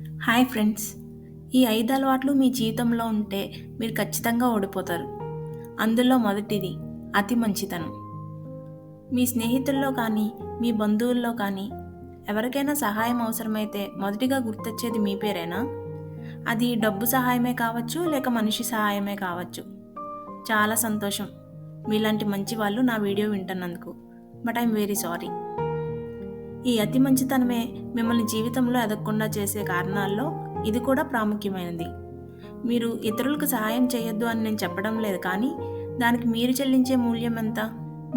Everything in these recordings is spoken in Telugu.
Hi friends. ఈ ఐదు అలవాట్లు మీ జీవితంలో ఉంటే మీరు ఖచ్చితంగా ఓడిపోతారు. అందులో మొదటిది అతి మంచితనం. మీ స్నేహితుల్లో కానీ మీ బంధువుల్లో కానీ ఎవరికైనా సహాయం అవసరమైతే మొదటిగా గుర్తొచ్చేది మీ పేరేనా? అది డబ్బు సహాయమే కావచ్చు లేక మనిషి సహాయమే కావచ్చు. చాలా సంతోషం. మీలాంటి మంచి వాళ్ళు నా video వింటున్నందుకు. But I'm very sorry. ఈ అతి మంచితనమే మిమ్మల్ని జీవితంలో ఎదగకుండా చేసే కారణాల్లో ఇది కూడా ప్రాముఖ్యమైనది. మీరు ఇతరులకు సహాయం చేయొద్దు అని నేను చెప్పడం లేదు కానీ దానికి మీరు చెల్లించే మూల్యం ఎంత?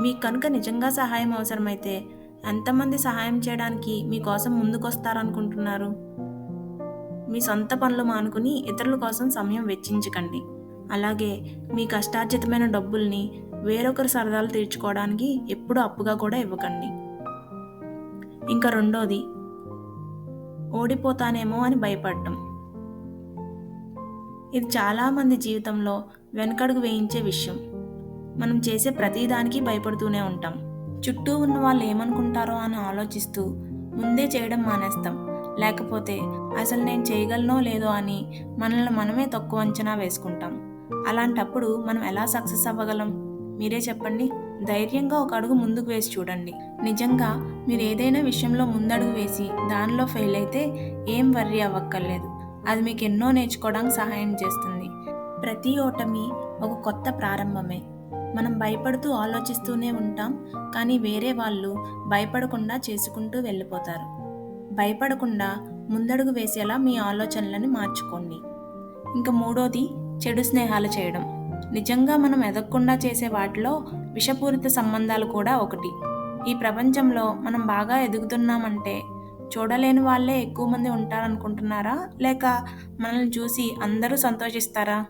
మీకు కనుక నిజంగా సహాయం అవసరమైతే ఎంతమంది సహాయం చేయడానికి మీకోసం ముందుకొస్తారనుకుంటున్నారు? మీ సొంత పనులు మానుకుని ఇతరుల కోసం సమయం వెచ్చించకండి. అలాగే మీ కష్టార్జితమైన డబ్బుల్ని వేరొకరి సరదాలు తీర్చుకోవడానికి ఎప్పుడూ అప్పుగా కూడా ఇవ్వకండి. ఇంకా రెండోది ఓడిపోతానేమో అని భయపడటం ఇది చాలామంది జీవితంలో వెనకడుగు వేయించే విషయం. మనం చేసే ప్రతిదానికి భయపడుతూనే ఉంటాం. చుట్టూ ఉన్న వాళ్ళు ఏమనుకుంటారో అని ఆలోచిస్తూ ముందే చేయడం మానేస్తాం. లేకపోతే అసలు నేను చేయగలనో లేదో అని మనల్ని మనమే తక్కువ అంచనా వేసుకుంటాం. అలాంటప్పుడు మనం ఎలా సక్సెస్ అవ్వగలం? మీరే చెప్పండి. ధైర్యంగా ఒక అడుగు ముందుకు వేసి చూడండి. నిజంగా మీరు ఏదైనా విషయంలో ముందడుగు వేసి దానిలో ఫెయిల్ అయితే ఏం వర్రీ అవ్వక్కర్లేదు. అది మీకు ఎన్నో నేర్చుకోవడానికి సహాయం చేస్తుంది. ప్రతి ఓటమి ఒక కొత్త ప్రారంభమే. మనం భయపడుతూ ఆలోచిస్తూనే ఉంటాం కానీ వేరే వాళ్ళు భయపడకుండా చేసుకుంటూ వెళ్ళిపోతారు. భయపడకుండా ముందడుగు వేసేలా మీ ఆలోచనలను మార్చుకోండి. ఇంకా మూడోది చెడు స్నేహాలు చేయడం. నిజంగా మనం ఎదగకుండా చేసే వాటిలో విషపూరిత సంబంధాలు కూడా ఒకటి. ఈ ప్రపంచంలో మనం బాగా ఎదుగుతున్నామంటే చూడలేని వాళ్ళే ఎక్కువ మంది ఉంటారనుకుంటున్నారా? లేక మనల్ని చూసి అందరూ సంతోషిస్తారా?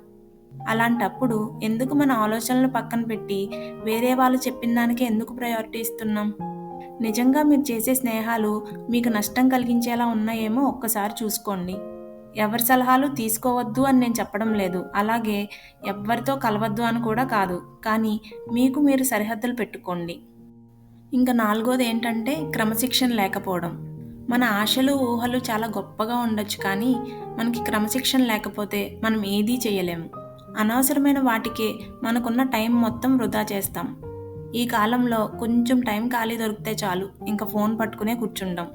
అలాంటప్పుడు ఎందుకు మన ఆలోచనలు పక్కన పెట్టి వేరే వాళ్ళు చెప్పిన దానికి ఎందుకు ప్రయారిటీ ఇస్తున్నాం? నిజంగా మీరు చేసే స్నేహాలు మీకు నష్టం కలిగించేలా ఉన్నాయేమో ఒక్కసారి చూసుకోండి. ఎవరి సలహాలు తీసుకోవద్దు అని నేను చెప్పడం లేదు. అలాగే ఎవరితో కలవద్దు అని కూడా కాదు. కానీ మీకు మీరు సరిహద్దులు పెట్టుకోండి. ఇంకా నాలుగోది ఏంటంటే క్రమశిక్షణ లేకపోవడం. మన ఆశలు ఊహలు చాలా గొప్పగా ఉండొచ్చు కానీ మనకి క్రమశిక్షణ లేకపోతే మనం ఏదీ చేయలేము అనవసరమైన వాటికే మనకున్న టైం మొత్తం వృధా చేస్తాం. ఈ కాలంలో కొంచెం టైం ఖాళీ దొరికితే చాలు. ఇంకా ఫోన్ పట్టుకునే కూర్చుంటాం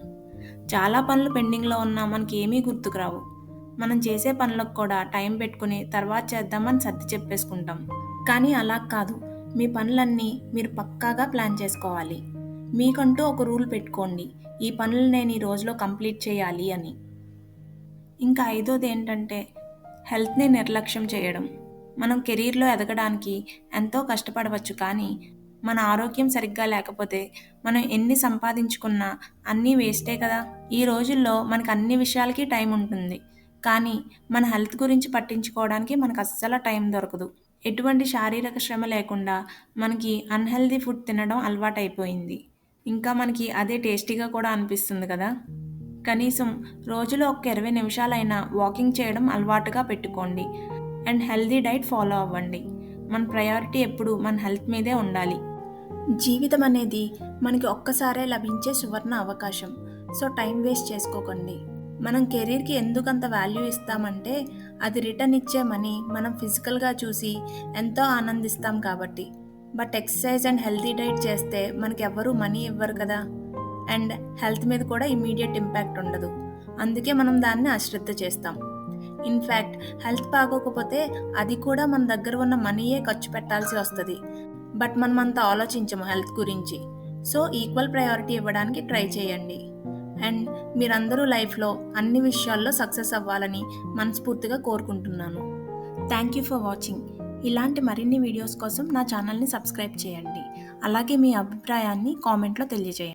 చాలా పనులు పెండింగ్లో ఉన్నా మనకి ఏమీ గుర్తుకురావు మనం చేసే పనులకు కూడా టైం పెట్టుకుని తర్వాత చేద్దామని సర్ది చెప్పేసుకుంటాం. కానీ అలా కాదు. మీ పనులన్నీ మీరు పక్కాగా ప్లాన్ చేసుకోవాలి. మీకంటూ ఒక రూల్ పెట్టుకోండి. ఈ పనులు నేను ఈ రోజులో కంప్లీట్ చేయాలి అని. ఇంకా ఐదోది ఏంటంటే హెల్త్ని నిర్లక్ష్యం చేయడం. మనం కెరీర్లో ఎదగడానికి ఎంతో కష్టపడవచ్చు కానీ మన ఆరోగ్యం సరిగ్గా లేకపోతే మనం ఎన్ని సంపాదించుకున్నా అన్నీ వేస్టే కదా. ఈ రోజుల్లో మనకు అన్ని విషయాలకి టైం ఉంటుంది. కానీ మన హెల్త్ గురించి పట్టించుకోవడానికి మనకు అస్సలు టైం దొరకదు. ఎటువంటి శారీరక శ్రమ లేకుండా మనకి అన్హెల్దీ ఫుడ్ తినడం అలవాటైపోయింది. ఇంకా మనకి అదే టేస్టీగా కూడా అనిపిస్తుంది కదా. కనీసం రోజులో ఒక ఇరవై నిమిషాలైనా వాకింగ్ చేయడం అలవాటుగా పెట్టుకోండి. అండ్ హెల్దీ డైట్ ఫాలో అవ్వండి. మన ప్రయారిటీ ఎప్పుడు మన హెల్త్ మీదే ఉండాలి. జీవితం అనేది మనకి ఒక్కసారే లభించే సువర్ణ అవకాశం. సో టైం వేస్ట్ చేసుకోకండి. మనం కెరీర్కి ఎందుకంత వాల్యూ ఇస్తామంటే అది రిటర్న్ ఇచ్చే మనీ మనం ఫిజికల్గా చూసి ఎంతో ఆనందిస్తాం కాబట్టి. But exercise and healthy diet చేస్తే మనకి ఎవ్వరూ మనీ ఇవ్వరు కదా. అండ్ హెల్త్ మీద కూడా ఇమీడియట్ ఇంపాక్ట్ ఉండదు. అందుకే మనం దాన్ని అశ్రద్ధ చేస్తాం. ఇన్ఫ్యాక్ట్ హెల్త్ బాగోకపోతే అది కూడా మన దగ్గర ఉన్న మనీయే ఖర్చు పెట్టాల్సి వస్తుంది. బట్ మనం అంత ఆలోచించము హెల్త్ గురించి. సో ఈక్వల్ ప్రయారిటీ ఇవ్వడానికి ట్రై చేయండి. అండ్ మీరందరూ లైఫ్లో అన్ని విషయాల్లో సక్సెస్ అవ్వాలని మనస్ఫూర్తిగా కోరుకుంటున్నాను. Thank you for watching. ఇలాంటి మరిన్ని వీడియోస్ కోసం నా ఛానల్ని సబ్స్క్రైబ్ చేయండి. అలాగే మీ అభిప్రాయాన్ని కామెంట్లో తెలియజేయండి.